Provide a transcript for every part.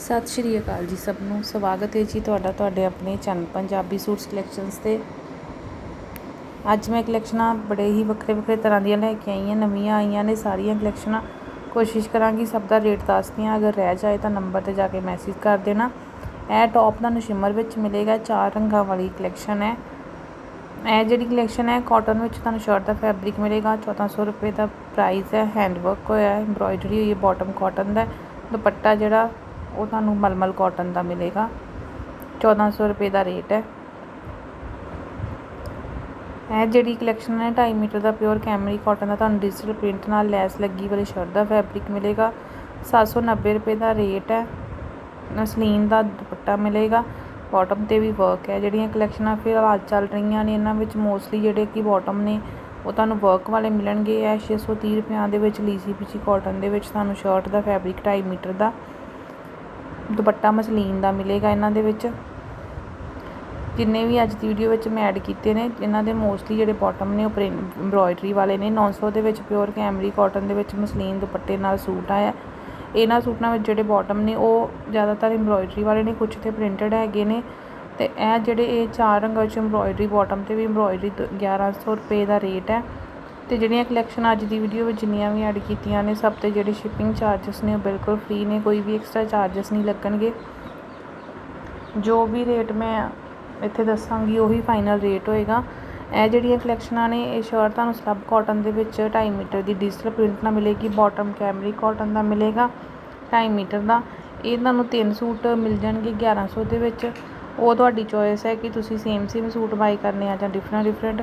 ਸਤਿ ਸ਼੍ਰੀ ਅਕਾਲ ਜੀ ਸਭ ਨੂੰ। ਸਵਾਗਤ ਹੈ ਜੀ ਤੁਹਾਡਾ ਤੁਹਾਡੇ ਆਪਣੇ ਚੈਨਲ ਪੰਜਾਬੀ ਸੂਟਸ ਕਲੈਕਸ਼ਨਸ ਤੇ। ਅੱਜ ਮੈਂ ਕਲੈਕਸ਼ਨਾਂ ਬੜੇ ਹੀ ਵੱਖਰੇ ਵੱਖਰੇ ਤਰ੍ਹਾਂ ਦੀਆਂ ਲੈ ਕੇ ਆਈ ਹਾਂ, ਨਵੀਆਂ ਆਈਆਂ ਨੇ ਸਾਰੀਆਂ ਕਲੈਕਸ਼ਨਾਂ ਕੋਸ਼ਿਸ਼ ਕਰਾਂਗੀ ਸਭ ਦਾ ਰੇਟ ਦੱਸਦੀ ਹਾਂ ਅਗਰ ਰਹਿ ਜਾਏ ਤਾਂ ਨੰਬਰ ਤੇ ਜਾ ਕੇ ਮੈਸੇਜ ਕਰ ਦੇਣਾ। ਇਹ ਟੌਪ ਤੁਹਾਨੂੰ ਸ਼ਿਮਰ ਵਿੱਚ ਮਿਲੇਗਾ, ਚਾਰ ਰੰਗਾਂ ਵਾਲੀ ਕਲੈਕਸ਼ਨ ਹੈ। ਇਹ ਜਿਹੜੀ ਕਲੈਕਸ਼ਨ ਹੈ ਕਾਟਨ ਵਿੱਚ ਤੁਹਾਨੂੰ ਸ਼ਰਟ ਦਾ ਫੈਬਰਿਕ ਮਿਲੇਗਾ 1400 ਰੁਪਏ ਦਾ ਪ੍ਰਾਈਸ ਹੈ। ਹੈਂਡ ਹੋਇਆ ਹੈ ਐਮਬ੍ਰੋਇਡਰੀ ਹੋਈ ਹੈ ਬਾਟਮ ਕਾਟਨ ਦਾ। ਦੁਪੱਟਾ ਜਿਹੜਾ ਉਹ ਤੁਹਾਨੂੰ ਮਲਮਲ ਕਾਟਨ ਦਾ ਮਿਲੇਗਾ। 1400 ਰੁਪਏ ਦਾ ਰੇਟ ਹੈ। ਇਹ ਜਿਹੜੀ ਕਲੈਕਸ਼ਨ ਹੈ 2.5 ਮੀਟਰ ਦਾ ਪਿਓਰ ਕੈਮਰੀ ਕਾਟਨ ਦਾ, ਤੁਹਾਨੂੰ ਡਿਜੀਟਲ ਪ੍ਰਿੰਟ ਨਾਲ ਲੈਸ ਲੱਗੀ ਵਾਲੀ ਸ਼ਰਟ ਦਾ ਫੈਬਰਿਕ ਮਿਲੇਗਾ। 790 ਰੁਪਏ ਦਾ ਰੇਟ ਹੈ। ਮਸਲੀਨ ਦਾ ਦੁਪੱਟਾ ਮਿਲੇਗਾ। ਬਾਟਮ ਤੇ ਵੀ ਵਰਕ ਹੈ। ਜਿਹੜੀਆਂ ਕਲੈਕਸ਼ਨਾਂ ਫਿਰ ਅੱਜ ਚੱਲ ਰਹੀਆਂ ਨੇ, ਇਹਨਾਂ ਵਿੱਚ ਮੋਸਟਲੀ ਜਿਹੜੇ ਕਿ ਬਾਟਮ ਨੇ, ਉਹ ਤੁਹਾਨੂੰ ਵਰਕ ਵਾਲੇ ਮਿਲਣਗੇ। ਇਹ 630 ਰੁਪਿਆਂ ਦੇ ਵਿੱਚ ਲੀਸੀ ਪਿਚੀ ਕਾਟਨ ਦੇ ਵਿੱਚ ਤੁਹਾਨੂੰ ਸ਼ਰਟ ਦਾ ਫੈਬਰਿਕ 2.5 ਮੀਟਰ ਦਾ। ਦੁਪੱਟਾ ਮਸਲੀਨ ਦਾ ਮਿਲੇਗਾ ਇਹਨਾਂ ਦੇ ਵਿੱਚ। ਜਿੰਨੇ ਵੀ ਅੱਜ ਦੀ ਵੀਡੀਓ ਵਿੱਚ ਮੈਂ ਐਡ ਕੀਤੇ ਨੇ, ਇਹਨਾਂ ਦੇ ਮੋਸਟਲੀ ਜਿਹੜੇ ਬਾਟਮ ਨੇ ਉਹ ਐਮਬ੍ਰੋਇਡਰੀ ਵਾਲੇ ਨੇ। 900 ਦੇ ਵਿੱਚ ਪਿਓਰ ਕੈਮਰੀ ਕਾਟਨ ਦੇ ਵਿੱਚ ਮਸਲੀਨ ਦੁਪੱਟੇ ਨਾਲ ਸੂਟ ਆਇਆ। ਇਹਨਾਂ ਸੂਟਾਂ ਵਿੱਚ ਜਿਹੜੇ ਬਾਟਮ ਨੇ, ਉਹ ਜ਼ਿਆਦਾਤਰ ਐਮਬ੍ਰੋਇਡਰੀ ਵਾਲੇ ਨੇ ਕੁਝ ਤੇ ਪ੍ਰਿੰਟਡ ਹੈਗੇ ਨੇ। ਤੇ ਇਹ ਜਿਹੜੇ ਇਹ ਚਾਰ ਰੰਗਾਂ ਵਿੱਚ ਐਮਬ੍ਰੋਇਡਰੀ ਬਾਟਮ ਤੇ ਵੀ ਐਮਬ੍ਰੋਇਡਰੀ 1100 ਰੁਪਏ ਦਾ ਰੇਟ ਹੈ। ਤੇ ਜਿਹੜੀਆਂ ਕਲੈਕਸ਼ਨ ਅੱਜ ਦੀ ਵੀਡੀਓ ਵਿੱਚ ਜਿੰਨੀਆਂ ਵੀ ਐਡ ਕੀਤੀਆਂ ਨੇ, ਸਭ ਤੇ ਜਿਹੜੇ ਸ਼ਿਪਿੰਗ ਚਾਰजेस ਨੇ ਉਹ ਬਿਲਕੁਲ ਫ੍ਰੀ ਨੇ, ਕੋਈ ਵੀ ਐਕਸਟਰਾ ਚਾਰजेस ਨਹੀਂ ਲੱਗਣਗੇ। ਜੋ ਵੀ ਰੇਟ ਮੈਂ ਇੱਥੇ ਦੱਸਾਂਗੀ, ਉਹੀ ਫਾਈਨਲ ਰੇਟ ਹੋਏਗਾ। ਇਹ ਜਿਹੜੀਆਂ ਕਲੈਕਸ਼ਨਾਂ ਨੇ, ਇਹ ਸ਼ਰਟ ਤੁਹਾਨੂੰ ਸਲੱਬ ਕਾਟਨ ਦੇ ਵਿੱਚ 2.5 ਮੀਟਰ ਦੀ ਡਿਜੀਟਲ ਪ੍ਰਿੰਟ ਨਾਲ ਮਿਲੇਗੀ ਬਾਟਮ ਕੈਮਰੀ ਕਾਟਨ ਦਾ ਮਿਲੇਗਾ 2.5 ਮੀਟਰ ਦਾ। ਇਹ ਤੁਹਾਨੂੰ ਤਿੰਨ ਸੂਟ ਮਿਲ ਜਾਣਗੇ 1100 ਦੇ ਵਿੱਚ। ਉਹ ਤੁਹਾਡੀ ਚੋਇਸ ਹੈ ਕਿ ਤੁਸੀਂ ਸੇਮ ਸੇਮ ਸੂਟ ਬਾਈ ਕਰਨੇ ਆ ਜਾਂ ਡਿਫਰੈਂਟ ਡਿਫਰੈਂਟ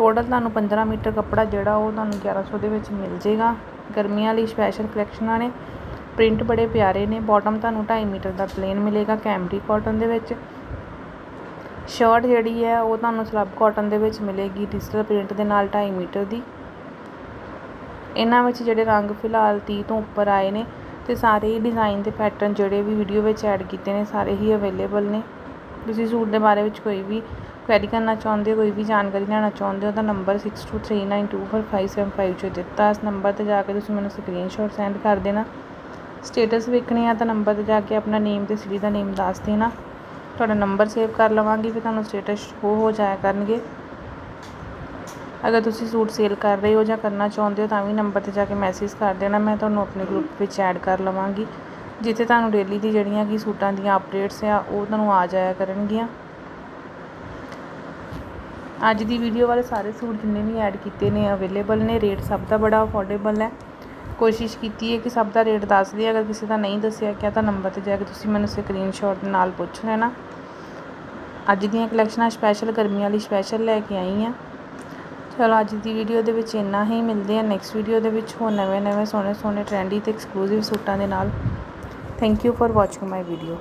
ਟੋਟਲ ਤੁਹਾਨੂੰ 15 ਮੀਟਰ ਕੱਪੜਾ ਜਿਹੜਾ ਉਹ ਤੁਹਾਨੂੰ 1100 ਦੇ ਵਿੱਚ ਮਿਲ ਜੇਗਾ ਗਰਮੀਆਂ ਲਈ ਸਪੈਸ਼ਲ ਕਲੈਕਸ਼ਨਾਂ ਨੇ। ਪ੍ਰਿੰਟ ਬੜੇ ਪਿਆਰੇ ਨੇ। ਬਾਟਮ ਤੁਹਾਨੂੰ 2.5 ਮੀਟਰ ਦਾ ਪਲੇਨ ਮਿਲੇਗਾ ਕੈਮਰੀ ਕਾਟਨ ਦੇ ਵਿੱਚ। ਸ਼ਰਟ ਜਿਹੜੀ ਹੈ, ਉਹ ਤੁਹਾਨੂੰ ਸਲੱਬ ਕਾਟਨ ਦੇ ਵਿੱਚ ਮਿਲੇਗੀ ਡਿਜੀਟਲ ਪ੍ਰਿੰਟ ਦੇ ਨਾਲ 2.5 ਮੀਟਰ ਦੀ। ਇਹਨਾਂ ਵਿੱਚ ਜਿਹੜੇ ਰੰਗ ਫਿਲਹਾਲ 30 ਤੋਂ ਉੱਪਰ ਆਏ ਨੇ ਤੇ ਸਾਰੇ ਹੀ ਡਿਜ਼ਾਈਨ ਤੇ ਪੈਟਰਨ ਜਿਹੜੇ ਵੀ ਵੀਡੀਓ ਵਿੱਚ ਐਡ ਕੀਤੇ ਨੇ, ਸਾਰੇ ਹੀ ਅਵੇਲੇਬਲ ਨੇ। ਤੁਸੀਂ ਸੂਟ ਦੇ ਬਾਰੇ ਵਿੱਚ ਕੋਈ ਵੀ ਕੁਐਰੀ ਕਰਨਾ ਚਾਹੁੰਦੇ ਹੋ, ਕੋਈ ਵੀ ਜਾਣਕਾਰੀ ਲੈਣਾ ਚਾਹੁੰਦੇ ਹੋ ਤਾਂ ਨੰਬਰ 6239245755 'ਚ ਦਿੱਤਾ। ਇਸ ਨੰਬਰ ਤੇ ਜਾ ਕੇ ਤੁਸੀਂ ਮੈਨੂੰ ਸਕਰੀਨਸ਼ਾਟ ਸੈਂਡ ਕਰ ਦੇਣਾ। ਸਟੇਟਸ ਵੇਖਣੇ ਆ ਤਾਂ ਨੰਬਰ ਤੇ ਜਾ ਕੇ ਆਪਣਾ ਨੇਮ ਤੇ ਸਿਟੀ ਦਾ ਨੇਮ ਦੱਸ ਦੇਣਾ। ਤੁਹਾਡਾ ਨੰਬਰ ਸੇਵ ਕਰ ਲਵਾਂਗੀ, ਫਿਰ ਤੁਹਾਨੂੰ ਸਟੇਟਸ ਸ਼ੋ ਹੋ ਜਾਇਆ ਕਰਨਗੇ। ਅਗਰ ਤੁਸੀਂ ਸੂਟ ਸੇਲ ਕਰ ਰਹੇ ਹੋ ਜਾਂ ਕਰਨਾ ਚਾਹੁੰਦੇ ਹੋ ਤਾਂ ਵੀ ਨੰਬਰ ਤੇ ਜਾ ਕੇ ਮੈਸੇਜ ਕਰ ਦੇਣਾ। ਮੈਂ ਤੁਹਾਨੂੰ ਆਪਣੇ ਗਰੁੱਪ ਵਿੱਚ ਐਡ ਕਰ ਲਵਾਂਗੀ। ਜਿੱਥੇ ਤੁਹਾਨੂੰ ਡੇਲੀ ਦੀ ਜਿਹੜੀਆਂ ਕਿ ਸੂਟਾਂ ਦੀਆਂ ਅਪਡੇਟਸ ਆ, ਉਹ ਤੁਹਾਨੂੰ ਆ ਜਾਇਆ ਕਰਨਗੀਆਂ। ਅੱਜ ਦੀ ਵੀਡੀਓ ਵਾਲੇ ਸਾਰੇ ਸੂਟ ਜਿੰਨੇ ਵੀ ਐਡ ਕੀਤੇ ਨੇ ਅਵੇਲੇਬਲ ਨੇ ਰੇਟ ਸਭ ਦਾ ਬੜਾ ਅਫੋਰਡੇਬਲ ਹੈ। ਕੋਸ਼ਿਸ਼ ਕੀਤੀ ਹੈ ਕਿ ਸਭ ਦਾ ਰੇਟ ਦੱਸ ਦਿਆ ਅਗਰ ਕਿਸੇ ਦਾ ਨਹੀਂ ਦੱਸਿਆ ਗਿਆ ਤਾਂ ਨੰਬਰ ਤੇ ਜਾ ਕੇ ਤੁਸੀਂ ਮੈਨੂੰ ਸਕਰੀਨਸ਼ਾਟ ਦੇ ਨਾਲ ਪੁੱਛ ਲੈਣਾ। ਅੱਜ ਦੀਆਂ ਕਲੈਕਸ਼ਨਾਂ ਸਪੈਸ਼ਲ ਗਰਮੀਆਂ ਲਈ ਸਪੈਸ਼ਲ ਲੈ ਕੇ ਆਈ ਹਾਂ। ਚਲੋ ਅੱਜ ਦੀ ਵੀਡੀਓ ਦੇ ਵਿੱਚ ਇੰਨਾ ਹੀ, ਮਿਲਦੇ ਆ ਨੈਕਸਟ ਵੀਡੀਓ ਦੇ ਵਿੱਚ ਹੋਰ ਨਵੇਂ ਨਵੇਂ ਸੋਹਣੇ ਸੋਹਣੇ ਟ੍ਰੈਂਡੀ ਤੇ ਐਕਸਕਲੂਸਿਵ ਸੂਟਾਂ ਦੇ ਨਾਲ। Thank you for watching my video